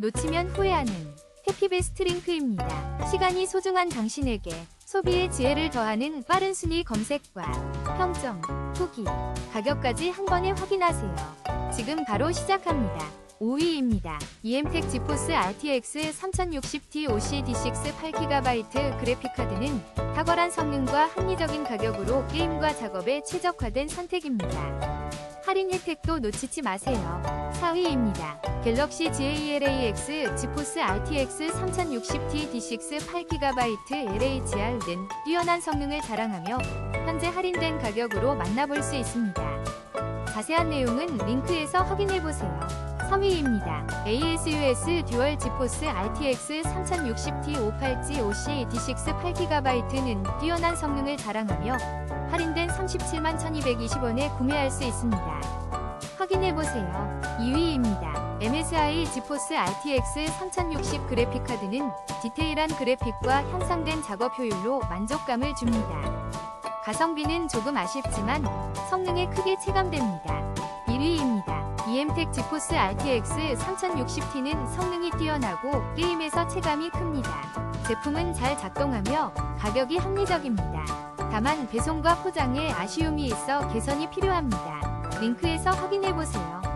놓치면 후회하는 해피베스트 링크입니다. 시간이 소중한 당신에게 소비의 지혜를 더하는 빠른 순위 검색과 평점, 후기, 가격까지 한 번에 확인하세요. 지금 바로 시작합니다. 5위입니다. EMTEC 지포스 RTX 3060Ti OCD6 8GB 그래픽카드는 탁월한 성능과 합리적인 가격으로 게임과 작업에 최적화된 선택입니다. 할인 혜택도 놓치지 마세요. 4위입니다. 갤럭시 J2LAX 지포스 RTX 3060T D6 8GB LHR는 뛰어난 성능을 자랑하며 현재 할인된 가격으로 만나볼 수 있습니다. 자세한 내용은 링크에서 확인해보세요. 3위입니다. ASUS 듀얼 지포스 RTX 3060T 58G OC D6 8GB는 뛰어난 성능을 자랑하며 할인된 37만 1220원에 구매할 수 있습니다. 확인해보세요. 2위입니다. MSI 지포스 RTX 3060 그래픽카드는 디테일한 그래픽과 향상된 작업 효율로 만족감을 줍니다. 가성비는 조금 아쉽지만 성능에 크게 체감됩니다. 1위입니다. EMTEC 지포스 RTX 3060T는 성능이 뛰어나고 게임에서 체감이 큽니다. 제품은 잘 작동하며 가격이 합리적입니다. 다만 배송과 포장에 아쉬움이 있어 개선이 필요합니다. 링크에서 확인해보세요.